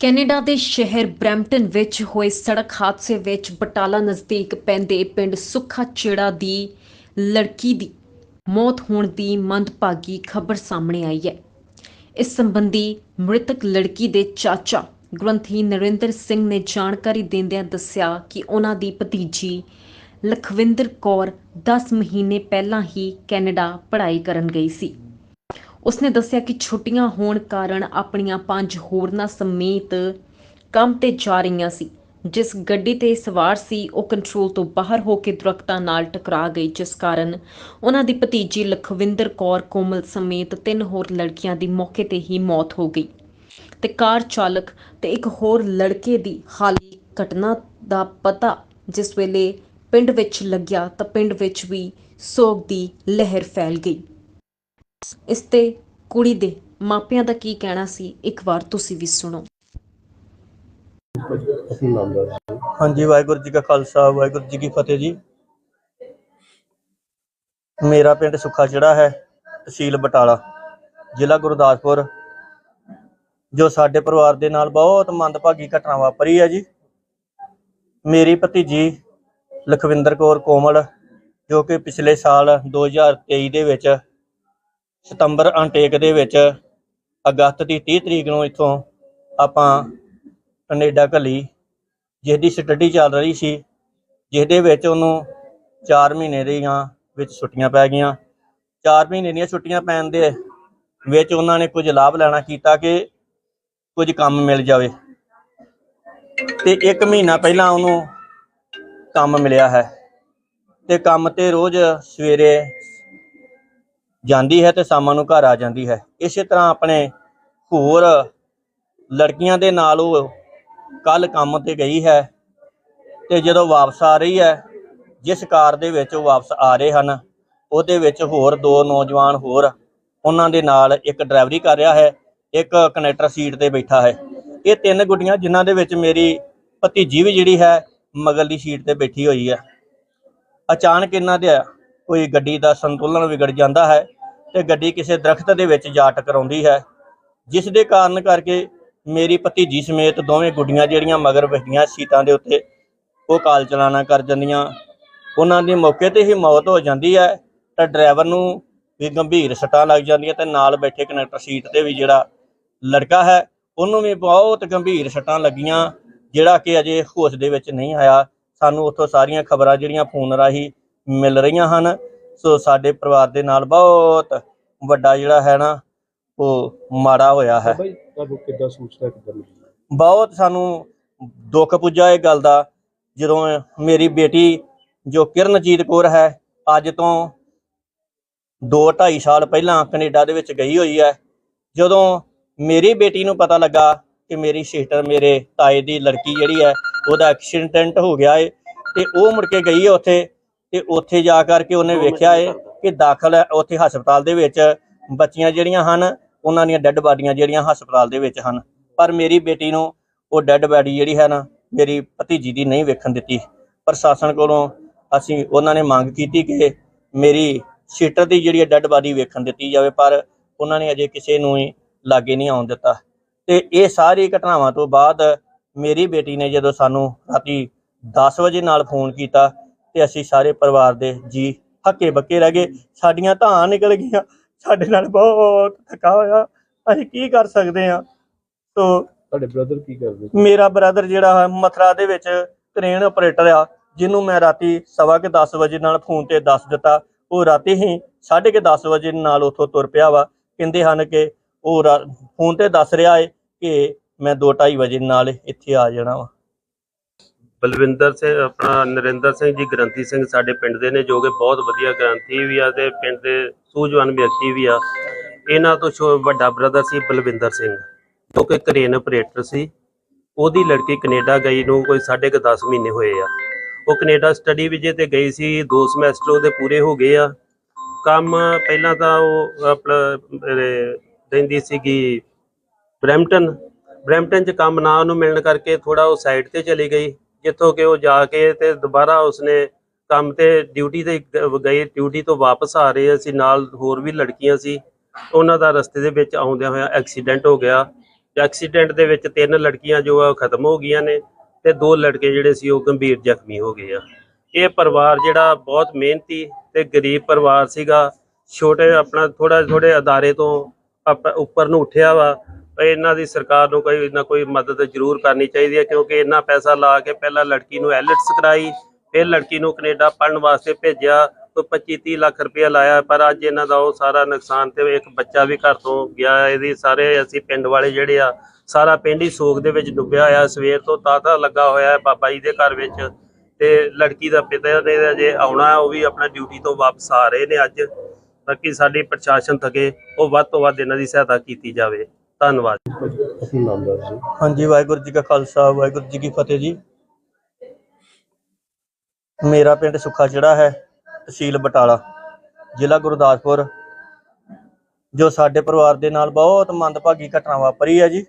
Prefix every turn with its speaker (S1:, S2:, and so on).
S1: Canada ਦੇ ਸ਼ਹਿਰ Brampton ਵਿੱਚ ਹੋਏ ਸੜਕ ਹਾਦਸੇ ਵਿੱਚ ਬਟਾਲਾ ਨਜ਼ਦੀਕ ਪੈਂਦੇ ਪਿੰਡ ਸੁੱਖਾ ਚੇੜਾ ਦੀ ਲੜਕੀ ਦੀ ਮੌਤ ਹੋਣ ਦੀ ਮੰਦਭਾਗੀ ਖਬਰ ਸਾਹਮਣੇ ਆਈ ਹੈ। ਇਸ ਸੰਬੰਧੀ ਮ੍ਰਿਤਕ ਲੜਕੀ ਦੇ ਚਾਚਾ ਗ੍ਰੰਥੀ ਨਰਿੰਦਰ ਸਿੰਘ ਨੇ ਜਾਣਕਾਰੀ ਦਿੰਦਿਆਂ ਦੱਸਿਆ ਕਿ ਉਹਨਾਂ ਦੀ ਭਤੀਜੀ ਲਖਵਿੰਦਰ ਕੌਰ 10 ਮਹੀਨੇ ਪਹਿਲਾਂ ਹੀ ਕੈਨੇਡਾ ਪੜ੍ਹਾਈ ਕਰਨ ਗਈ ਸੀ। ਉਸਨੇ ਦੱਸਿਆ ਕਿ ਛੁੱਟੀਆਂ ਹੋਣ ਕਾਰਨ ਆਪਣੀਆਂ ਪੰਜ ਹੋਰਨਾਂ ਸਮੇਤ ਕੰਮ ਤੇ ਜਾ ਰਹੀਆਂ ਸੀ, ਜਿਸ ਗੱਡੀ ਤੇ ਸਵਾਰ ਸੀ, ਉਹ ਕੰਟਰੋਲ ਤੋਂ ਬਾਹਰ ਹੋ ਕੇ ਦਰਖਤਾਂ ਨਾਲ ਟਕਰਾ ਗਈ, ਜਿਸ ਕਾਰਨ ਉਹਨਾਂ ਦੀ ਭਤੀਜੀ ਲਖਵਿੰਦਰ ਕੌਰ ਕੋਮਲ ਸਮੇਤ ਤਿੰਨ ਹੋਰ ਲੜਕੀਆਂ ਦੀ ਮੌਕੇ ਤੇ ਹੀ ਮੌਤ ਹੋ ਗਈ ਤੇ ਕਾਰ ਚਾਲਕ ਤੇ ਇੱਕ ਹੋਰ ਲੜਕੇ ਦੀ ਹਾਲੀ ਘਟਨਾ ਦਾ ਪਤਾ ਜਿਸ ਵੇਲੇ ਪਿੰਡ ਵਿੱਚ ਲੱਗਿਆ, ਤਾਂ ਪਿੰਡ ਵਿੱਚ ਵੀ ਸੋਗ ਦੀ ਲਹਿਰ ਫੈਲ ਗਈ। ਇਸ ਤੇ ਕੁੜੀ ਦੇ ਮਾਪਿਆਂ ਦਾ ਕੀ ਕਹਿਣਾ ਸੀ? ਇੱਕ ਵਾਰ ਤੁਸੀਂ ਵੀ ਸੁਣੋ।
S2: ਆਪਣਾ ਨਾਮ ਦੱਸ
S3: ਹਾਂਜੀ ਵਾਹਿਗੁਰੂ ਜੀ ਕਾ ਖਾਲਸਾ ਵਾਹਿਗੁਰੂ ਜੀ ਕੀ ਫਤਿਹ ਜੀ। ਮੇਰਾ ਪਿੰਡ ਸੁੱਖਾ ਜਿਹੜਾ ਹੈ ਤਹਿਸੀਲ ਬਟਾਲਾ ਜ਼ਿਲ੍ਹਾ ਗੁਰਦਾਸਪੁਰ ਜੋ ਸਾਡੇ ਪਰਿਵਾਰ ਦੇ ਨਾਲ ਬਹੁਤ ਮੰਦਭਾਗੀ ਘਟਨਾ ਵਾਪਰੀ ਹੈ ਜੀ। ਮੇਰੀ ਭਤੀਜੀ ਲਖਵਿੰਦਰ ਕੌਰ ਕੋਮਲ ਜੋ ਕਿ ਪਿਛਲੇ ਸਾਲ 2023 ਦੇ ਵਿੱਚ ਸਤੰਬਰ ਅਨਟੇਕ ਦੇ ਵਿੱਚ ਅਗਸਤ ਦੀ 30 ਤਰੀਕ ਨੂੰ ਇੱਥੋਂ ਆਪਾਂ ਕੈਨੇਡਾ ਘੱਲੀ, ਜਿਸਦੀ ਸਟੱਡੀ ਚੱਲ ਰਹੀ ਸੀ ਜਿਹਦੇ ਵਿੱਚ ਉਹਨੂੰ 4 ਮਹੀਨੇ ਦੀਆਂ ਵਿੱਚ ਛੁੱਟੀਆਂ ਪੈ ਗਈਆਂ। 4 ਮਹੀਨੇ ਦੀਆਂ ਛੁੱਟੀਆਂ ਪੈਣ ਦੇ ਵਿੱਚ ਉਹਨਾਂ ਨੇ ਕੁਝ ਲਾਭ ਲੈਣਾ ਕੀਤਾ ਕਿ ਕੁਝ ਕੰਮ ਮਿਲ ਜਾਵੇ। ਤੇ 1 ਮਹੀਨਾ ਪਹਿਲਾਂ ਉਹਨੂੰ ਕੰਮ ਮਿਲਿਆ ਹੈ। ਤੇ ਕੰਮ ਤੇ ਰੋਜ਼ ਸਵੇਰੇ ਜਾਂਦੀ ਹੈ ਤੇ ਸ਼ਾਮਾਂ ਨੂੰ ਘਰ ਆ ਜਾਂਦੀ ਹੈ। ਇਸੇ ਤਰ੍ਹਾਂ ਆਪਣੇ ਹੋਰ ਲੜਕੀਆਂ ਦੇ ਨਾਲ ਉਹ ਕੱਲ ਕੰਮ ਤੇ ਗਈ ਹੈ ਤੇ ਜਦੋਂ ਵਾਪਸ ਆ ਰਹੀ ਹੈ, ਜਿਸ ਕਾਰ ਦੇ ਵਿੱਚ ਉਹ ਵਾਪਸ ਆ ਰਹੇ ਹਨ, ਉਹਦੇ ਵਿੱਚ ਹੋਰ ਦੋ ਨੌਜਵਾਨ ਹੋਰ ਉਹਨਾਂ ਦੇ ਨਾਲ ਇੱਕ ਡਰਾਈਵਰੀ ਕਰ ਰਿਹਾ ਹੈ, ਇੱਕ ਕਨੈਕਟਰ ਸੀਟ ਤੇ ਬੈਠਾ ਹੈ। ਇਹ ਤਿੰਨ ਗੁੱਡੀਆਂ ਜਿਨ੍ਹਾਂ ਦੇ ਵਿੱਚ ਮੇਰੀ ਭਤੀਜੀ ਵੀ ਜਿਹੜੀ ਹੈ ਮਗਰਲੀ ਸੀਟ ਤੇ ਬੈਠੀ ਹੋਈ ਹੈ। ਅਚਾਨਕ ਇਹਨਾਂ ਦੇ ਕੋਈ ਗੱਡੀ ਦਾ ਸੰਤੁਲਨ ਵਿਗੜ ਜਾਂਦਾ ਹੈ ਤੇ ਗੱਡੀ ਕਿਸੇ ਦਰਖਤ ਦੇ ਵਿੱਚ ਜਾ ਟਕਰਾਉਂਦੀ ਹੈ, ਜਿਸ ਦੇ ਕਾਰਨ ਕਰਕੇ ਮੇਰੀ ਭਤੀਜੀ ਸਮੇਤ ਦੋਵੇਂ ਗੁੱਡੀਆਂ ਜਿਹੜੀਆਂ ਮਗਰ ਬੈਠੀਆਂ ਸੀਟਾਂ ਦੇ ਉੱਤੇ ਉਹ ਕਾਲ ਚਲਾਣਾ ਕਰ ਜਾਂਦੀਆਂ। ਉਹਨਾਂ ਦੀ ਮੌਕੇ ਤੇ ਹੀ ਮੌਤ ਹੋ ਜਾਂਦੀ ਹੈ ਤਾਂ ਡਰਾਈਵਰ ਨੂੰ ਵੀ ਗੰਭੀਰ ਸੱਟਾਂ ਲੱਗ ਜਾਂਦੀਆਂ ਤੇ ਨਾਲ ਬੈਠੇ ਕਨੈਕਟਰ ਸੀਟ ਤੇ ਵੀ ਜਿਹੜਾ ਲੜਕਾ ਹੈ, ਉਹਨੂੰ ਵੀ ਬਹੁਤ ਗੰਭੀਰ ਸੱਟਾਂ ਲੱਗੀਆਂ, ਜਿਹੜਾ ਕਿ ਅਜੇ ਹੋਸ਼ ਦੇ ਵਿੱਚ ਨਹੀਂ ਆਇਆ। ਸਾਨੂੰ ਉੱਥੋਂ ਸਾਰੀਆਂ ਖਬਰਾਂ ਜਿਹੜੀਆਂ ਫੋਨ ਰਾਹੀਂ ਮਿਲ ਰਹੀਆਂ ਹਨ। ਸੋ ਸਾਡੇ ਪਰਿਵਾਰ ਦੇ ਨਾਲ ਬਹੁਤ ਵੱਡਾ ਜਿਹੜਾ ਹੈ ਨਾ ਉਹ ਮਾੜਾ ਹੋਇਆ ਹੈ।
S2: ਬਾਈ ਤੁਹਾਨੂੰ ਕਿੱਦਾਂ ਸੂਚਨਾ ਕਿੱਦਾਂ ਮਿਲੀ?
S3: ਬਹੁਤ ਸਾਨੂੰ ਦੁੱਖ ਪੁੱਜਾ ਇਹ ਗੱਲ ਦਾ। ਜਦੋਂ ਮੇਰੀ ਬੇਟੀ ਜੋ ਕਿਰਨਜੀਤ ਕੌਰ ਹੈ ਅੱਜ ਤੋਂ 2.5 ਸਾਲ ਪਹਿਲਾਂ ਕੈਨੇਡਾ ਦੇ ਵਿੱਚ ਗਈ ਹੋਈ ਹੈ। ਜਦੋਂ ਮੇਰੀ ਬੇਟੀ ਨੂੰ ਪਤਾ ਲੱਗਾ ਕਿ ਮੇਰੀ ਸਿਸਟਰ ਮੇਰੇ ਤਾਏ ਦੀ ਲੜਕੀ ਜਿਹੜੀ ਹੈ ਉਹਦਾ ਐਕਸੀਡੈਂਟ ਹੋ ਗਿਆ ਏ ਤੇ ਉਹ ਮੁੜ ਕੇ ਗਈ ਹੈ ਉੱਥੇ। ਤੇ ਉੱਥੇ ਜਾ ਕਰਕੇ ਉਹਨੇ ਵੇਖਿਆ ਏ ਕਿ ਦਾਖਲ ਹੈ ਉੱਥੇ ਹਸਪਤਾਲ ਦੇ ਵਿੱਚ ਬੱਚੀਆਂ ਜਿਹੜੀਆਂ ਹਨ ਉਹਨਾਂ ਦੀਆਂ ਡੈੱਡ ਬਾਡੀਆਂ ਜਿਹੜੀਆਂ ਹਸਪਤਾਲ ਦੇ ਵਿੱਚ ਹਨ। ਪਰ ਮੇਰੀ ਬੇਟੀ ਨੂੰ ਉਹ ਡੈੱਡ ਬਾਡੀ ਜਿਹੜੀ ਹੈ ਨਾ ਮੇਰੀ ਭਤੀਜੀ ਦੀ ਨਹੀਂ ਵੇਖਣ ਦਿੱਤੀ। ਪ੍ਰਸ਼ਾਸਨ ਕੋਲੋਂ ਅਸੀਂ ਉਹਨਾਂ ਨੇ ਮੰਗ ਕੀਤੀ ਕਿ ਮੇਰੀ ਸੀਟਰ ਦੀ ਜਿਹੜੀ ਡੈੱਡ ਬਾਡੀ ਵੇਖਣ ਦਿੱਤੀ ਜਾਵੇ ਪਰ ਉਹਨਾਂ ਨੇ ਅਜੇ ਕਿਸੇ ਨੂੰ ਹੀ ਲਾਗੇ ਨਹੀਂ ਆਉਣ ਦਿੱਤਾ। ਤੇ ਇਹ ਸਾਰੀ ਘਟਨਾਵਾਂ ਤੋਂ ਬਾਅਦ ਮੇਰੀ ਬੇਟੀ ਨੇ ਜਦੋਂ ਸਾਨੂੰ ਰਾਤੀ 10 ਵਜੇ ਨਾਲ ਫੋਨ ਕੀਤਾ ਤੇ ਅਸੀਂ ਸਾਰੇ ਪਰਿਵਾਰ ਦੇ ਜੀ ਹੱਕੇ ਬੱਕੇ ਰਹਿ ਗਏ। ਸਾਡੀਆਂ ਧਾਂ ਨਿਕਲ ਗਈਆਂ। ਸਾਡੇ ਨਾਲ ਬਹੁਤ ਥਕਾ ਹੋਇਆ। ਅਸੀਂ ਕੀ ਕਰ ਸਕਦੇ ਹਾਂ? ਸੋ
S2: ਤੁਹਾਡੇ ਬ੍ਰਦਰ ਕੀ ਕਰਦੇ?
S3: ਮੇਰਾ ਬ੍ਰਦਰ ਜਿਹੜਾ ਹੈ ਮਥਰਾ ਦੇ ਵਿੱਚ ਕ੍ਰੇਨ ਆਪਰੇਟਰ ਆ ਜਿਹਨੂੰ ਮੈਂ ਰਾਤੀ ਸਵਾ ਕੇ 10 ਵਜੇ ਨਾਲ ਫੋਨ ਤੇ ਦੱਸ ਦਿੱਤਾ। ਉਹ ਰਾਤੀ ਹੀ 10:30 ਵਜੇ ਨਾਲ ਉੱਥੋਂ ਤੁਰ ਪਿਆ ਵਾ। ਕਹਿੰਦੇ ਹਨ ਕਿ ਉਹ ਫੋਨ ਤੇ ਦੱਸ ਰਿਹਾ ਏ ਕਿ ਮੈਂ 2:30 ਵਜੇ ਨਾਲ ਇੱਥੇ ਆ ਜਾਣਾ ਵਾ।
S4: ਬਲਵਿੰਦਰ ਸਿੰਘ ਆਪਣਾ ਨਰਿੰਦਰ ਸਿੰਘ ਜੀ ਗ੍ਰੰਥੀ ਸਿੰਘ ਸਾਡੇ ਪਿੰਡ ਦੇ ਨੇ ਜੋ ਕਿ ਬਹੁਤ ਵਧੀਆ ਗ੍ਰੰਥੀ ਵੀ ਆ ਤੇ ਪਿੰਡ ਦੇ ਸੂਝਵਾਨ ਵਿਅਕਤੀ ਵੀ ਆ। ਇਹਨਾਂ ਤੋਂ ਛੋ- ਵੱਡਾ ਬ੍ਰਦਰ ਸੀ ਬਲਵਿੰਦਰ ਸਿੰਘ ਜੋ ਕਿ ਕਰੇਨ ਆਪਰੇਟਰ ਸੀ। ਉਹਦੀ ਲੜਕੀ ਕੈਨੇਡਾ ਗਈ ਨੂੰ ਕੋਈ 10.5 ਮਹੀਨੇ ਹੋਏ ਆ। ਉਹ ਕੈਨੇਡਾ ਸਟੱਡੀ ਵੀਜ਼ੇ ਤੇ ਗਈ ਸੀ ਦੋ ਸਮੈਸਟਰ ਉਹਦੇ ਪੂਰੇ ਹੋ ਗਏ ਆ। ਕੰਮ ਪਹਿਲਾਂ ਤਾਂ ਉਹ ਆਪਣਾ ਅਹ, ਰਹਿੰਦੀ ਸੀਗੀ ਬਰੈਂਪਟਨ। ਬਰੈਂਪਟਨ 'ਚ ਕੰਮ ਨਾ ਉਹਨੂੰ ਮਿਲਣ ਕਰਕੇ ਥੋੜਾ ਉਹ ਸਾਈਡ ਤੇ ਚਲੀ ਗਈ। ਜਿੱਥੋਂ ਕਿ ਉਹ ਜਾ ਕੇ ਤੇ ਦੁਬਾਰਾ ਉਸਨੇ ਕੰਮ ਤੇ ਡਿਊਟੀ ਤੇ ਗ- ਗਈ ਡਿਊਟੀ ਤੋਂ ਵਾਪਸ ਆ ਰਹੇ ਸੀ, ਨਾਲ ਹੋਰ ਵੀ ਲੜਕੀਆਂ ਸੀ। ਉਹਨਾਂ ਦਾ ਰਸਤੇ ਦੇ ਵਿੱਚ ਆਉਂਦਿਆਂ ਹੋਇਆ ਐਕਸੀਡੈਂਟ ਹੋ ਗਿਆ। ਐਕਸੀਡੈਂਟ ਦੇ ਵਿੱਚ ਤਿੰਨ ਲੜਕੀਆਂ ਜੋ ਆ ਉਹ ਖਤਮ ਹੋ ਗਈਆਂ ਨੇ ਤੇ ਦੋ ਲੜਕੇ ਜਿਹੜੇ ਸੀ ਉਹ ਗੰਭੀਰ ਜ਼ਖਮੀ ਹੋ ਗਏ ਆ। ਇਹ ਪਰਿਵਾਰ ਜਿਹੜਾ ਬਹੁਤ ਮਿਹਨਤੀ ਤੇ ਗਰੀਬ ਪਰਿਵਾਰ ਸੀਗਾ, ਛੋਟੇ ਆਪਣਾ ਥੋੜਾ ਥੋੜੇ ਅਦਾਰੇ ਤੋਂ ਆਪ- ਉੱਪਰ ਨੂੰ ਉੱਠਿਆ ਵਾ। ਇਹਨਾਂ ਦੀ ਸਰਕਾਰ ਨੂੰ ਕੋਈ ਨਾ ਕੋਈ ਮਦਦ ਜ਼ਰੂਰ ਕਰਨੀ ਚਾਹੀਦੀ ਹੈ, ਕਿਉਂਕਿ ਇੰਨਾ ਪੈਸਾ ਲਾ ਕੇ ਪਹਿਲਾਂ ਲੜਕੀ ਨੂੰ ਐਲਿਟਸ ਕਰਾਈ, ਫਿਰ ਲੜਕੀ ਨੂੰ ਕੈਨੇਡਾ ਪੜਨ ਵਾਸਤੇ ਭੇਜਿਆ, ਕੋਈ 25 30 ਲੱਖ ਰੁਪਇਆ ਲਾਇਆ, ਪਰ ਅੱਜ ਇਹਨਾਂ ਦਾ ਉਹ ਸਾਰਾ ਨੁਕਸਾਨ ਤੇ ਇੱਕ ਬੱਚਾ ਵੀ ਘਰ ਤੋਂ ਗਿਆ, ਇਹਦੀ ਸਾਰੇ ਅਸੀਂ ਪਿੰਡ ਵਾਲੇ ਜਿਹੜੇ ਆ, ਸਾਰਾ ਪਿੰਡ ਹੀ ਸੋਗ ਦੇ ਵਿੱਚ ਡੁੱਬਿਆ ਹੋਇਆ, ਸਵੇਰ ਤੋਂ ਤਾਤਾ ਲੱਗਾ ਹੋਇਆ ਹੈ ਬਾਬਾ ਜੀ ਦੇ ਘਰ ਵਿੱਚ, ਤੇ ਲੜਕੀ ਦਾ ਪਿਤਾ ਨੇ ਜੇ ਆਉਣਾ, ਉਹ ਵੀ ਆਪਣਾ ਡਿਊਟੀ ਤੋਂ ਵਾਪਸ ਆ ਰਹੇ ਨੇ ਅੱਜ ਬਾਕੀ ਸਾਡੀ ਪ੍ਰਸ਼ਾਸਨ ਥਕੇ, ਉਹ ਵੱਧ ਤੋਂ ਵੱਧ ਇਹਨਾਂ ਦੀ ਸਹਾਇਤਾ ਕੀਤੀ ਜਾਵੇ। ਧੰਨਵਾਦ।
S2: ਆਪਣਾ ਨਾਮ ਦੱਸ ਦਿਓ।
S3: ਹਾਂਜੀ ਵਾਹਿਗੁਰੂ ਜੀ ਕਾ ਖਾਲਸਾ ਵਾਹਿਗੁਰੂ ਜੀ ਕੀ ਫਤਿਹ ਜੀ। ਮੇਰਾ ਪਿੰਡ ਸੁੱਖਾ ਚੜਾ ਹੈ ਤਹਿਸੀਲ ਬਟਾਲਾ ਜ਼ਿਲ੍ਹਾ ਗੁਰਦਾਸਪੁਰ ਜੋ ਸਾਡੇ ਪਰਿਵਾਰ ਦੇ ਨਾਲ ਬਹੁਤ ਮੰਦਭਾਗੀ ਘਟਨਾ ਵਾਪਰੀ ਹੈ ਜੀ।